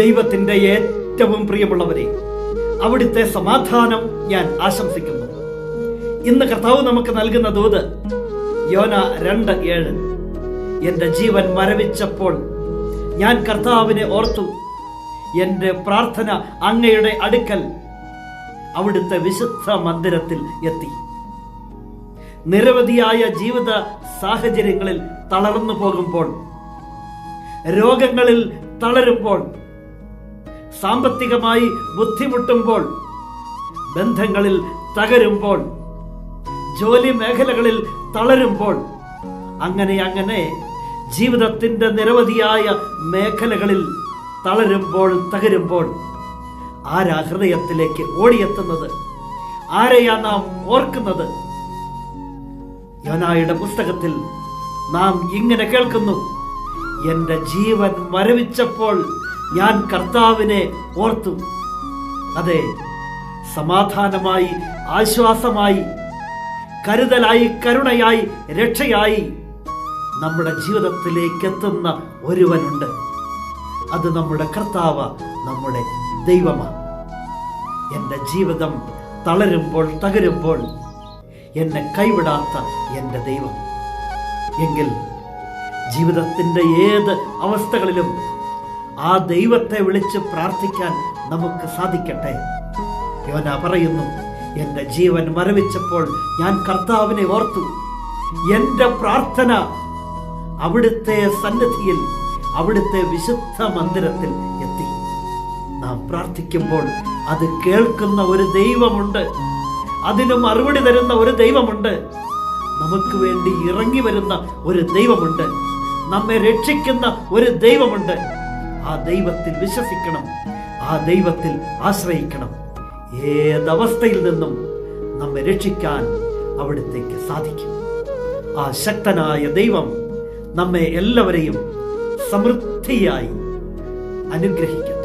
ദൈവത്തിന്റെ ഏറ്റവും പ്രിയമുള്ളവരെ അവിടുത്തെ സമാധാനം ഞാൻ ആശംസിക്കുന്നു. ഇന്ന് കർത്താവ് നമുക്ക് നൽകുന്ന ദൂത് യോന രണ്ട് ഏഴ്. എന്റെ ജീവൻ മരവിച്ചപ്പോൾ ഞാൻ കർത്താവിനെ ഓർത്തു. എന്റെ പ്രാർത്ഥന അങ്ങയുടെ അടുക്കൽ അവിടുത്തെ വിശുദ്ധ മന്ദിരത്തിൽ എത്തി. നിരവധിയായ ജീവിത സാഹചര്യങ്ങളിൽ തളർന്നു പോകുമ്പോൾ രോഗങ്ങളിൽ തളരുമ്പോൾ സാമ്പത്തികമായി ബുദ്ധിമുട്ടുമ്പോൾ ബന്ധങ്ങളിൽ തകരുമ്പോൾ ജോലി മേഖലകളിൽ തളരുമ്പോൾ അങ്ങനെ അങ്ങനെ ജീവിതത്തിന്റെ നിരവധിയായ മേഖലകളിൽ തളരുമ്പോൾ തകരുമ്പോൾ ആരാ ഹൃദയത്തിലേക്ക് ഓടിയെത്തുന്നത്? ആരെയാ നാം ഓർക്കുന്നത്? യോനായുടെ പുസ്തകത്തിൽ നാം ഇങ്ങനെ കേൾക്കുന്നു. എന്റെ ജീവൻ മരവിച്ചപ്പോൾ ഞാൻ കർത്താവിനെ ഓർത്തു. അതെ സമാധാനമായി ആശ്വാസമായി കരുതലായി കരുണയായി രക്ഷയായി നമ്മുടെ ജീവിതത്തിലേക്ക് എത്തുന്ന ഒരുവനുണ്ട്. അത് നമ്മുടെ കർത്താവ് നമ്മുടെ ദൈവമാണ്. എന്റെ ജീവിതം തളരുമ്പോൾ തകരുമ്പോൾ എന്നെ കൈവിടാത്ത എന്റെ ദൈവം. എങ്കിൽ ജീവിതത്തിന്റെ ഏത് അവസ്ഥകളിലും ആ ദൈവത്തെ വിളിച്ച് പ്രാർത്ഥിക്കാൻ നമുക്ക് സാധിക്കട്ടെ. യോന പറയുന്നു എന്റെ ജീവൻ മരവിച്ചപ്പോൾ ഞാൻ കർത്താവിനെ ഓർത്തു. എന്റെ പ്രാർത്ഥന അവിടുത്തെ സന്നിധിയിൽ അവിടുത്തെ വിശുദ്ധ മന്ദിരത്തിൽ എത്തി. നാം പ്രാർത്ഥിക്കുമ്പോൾ അത് കേൾക്കുന്ന ഒരു ദൈവമുണ്ട്. അതിന് മറുപടി തരുന്ന ഒരു ദൈവമുണ്ട്. നമുക്ക് വേണ്ടി ഇറങ്ങി വരുന്ന ഒരു ദൈവമുണ്ട്. നമ്മെ രക്ഷിക്കുന്ന ഒരു ദൈവമുണ്ട്. ആ ദൈവത്തിൽ വിശ്വസിക്കണം ആ ദൈവത്തിൽ ആശ്രയിക്കണം. ഏതവസ്ഥയിൽ നിന്നും നമ്മെ രക്ഷിക്കാൻ അവിടത്തേക്ക് സാധിക്കും. ആ ശക്തനായ ദൈവം നമ്മെ എല്ലാവരെയും സമൃദ്ധിയായി അനുഗ്രഹിക്കും.